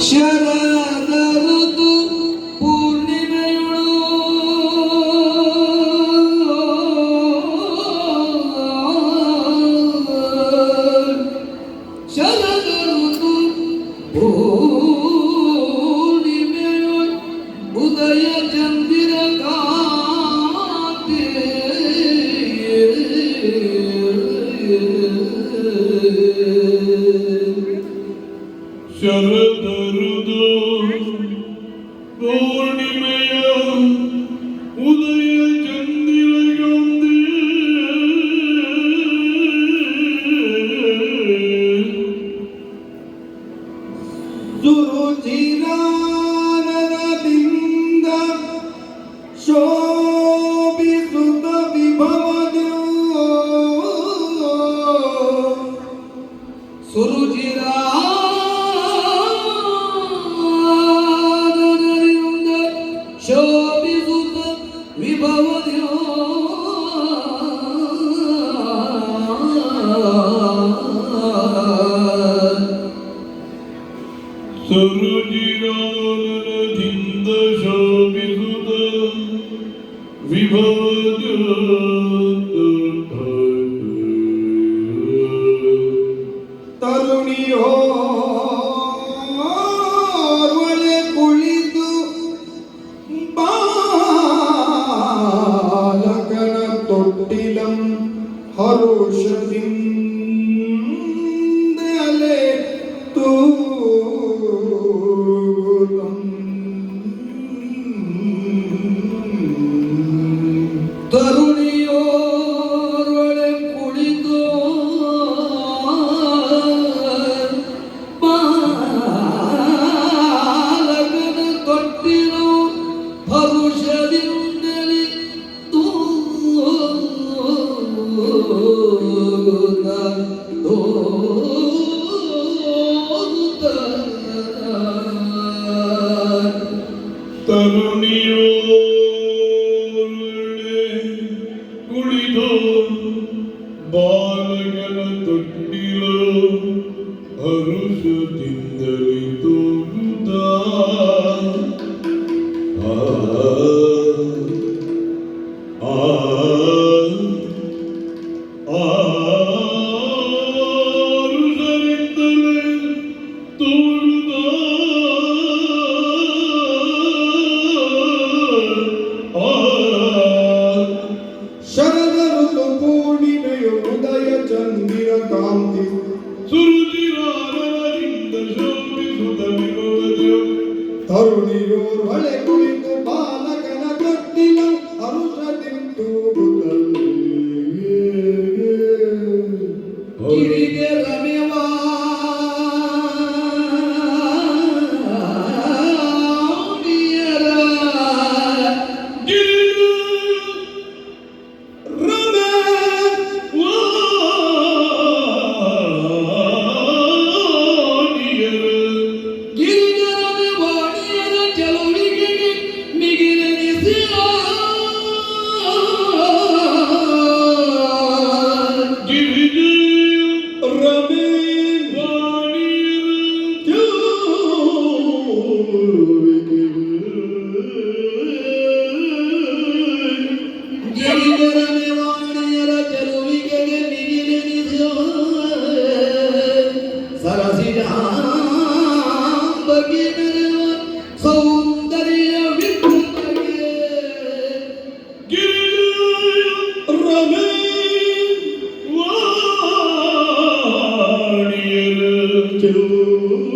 ಶರಣರದು ಪೂರ್ಣಿಮೆಯೊಳು ಶರಣರದು ಪೂ Udayan তরুণী হো বলে কুলিত বালকন তোটিলম হরোষদিম do Holy Deus.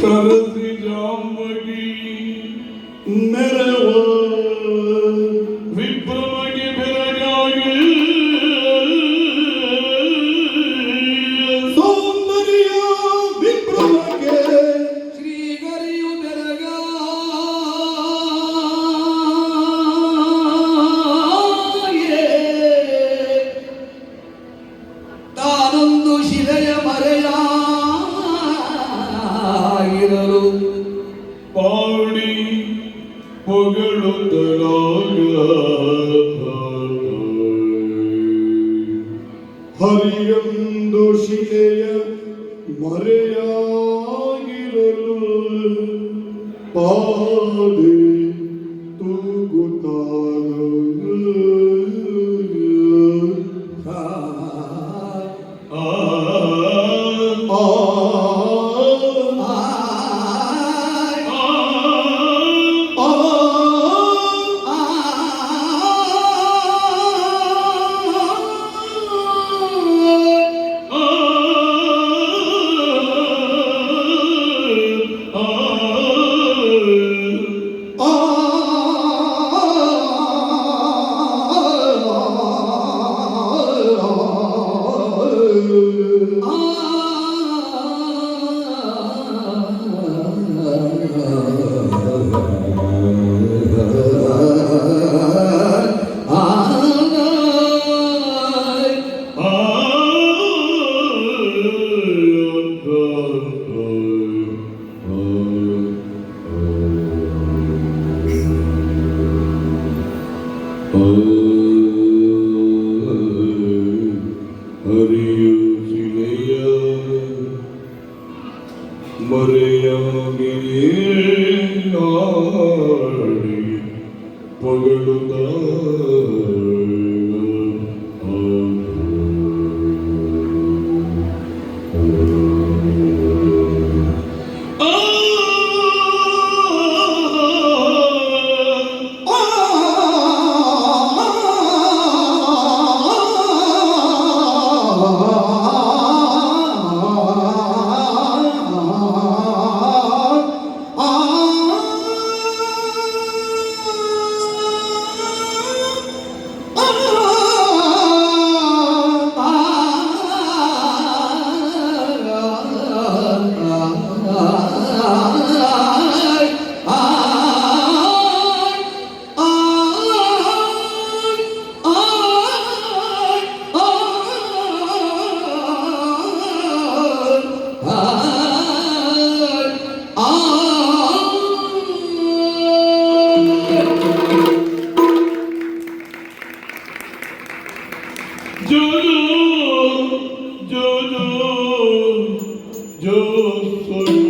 सरसी जाम की मेरे वो Maria Gilolu Padre. பாடி புகழுதான் Jojo, Jojo, Jojo.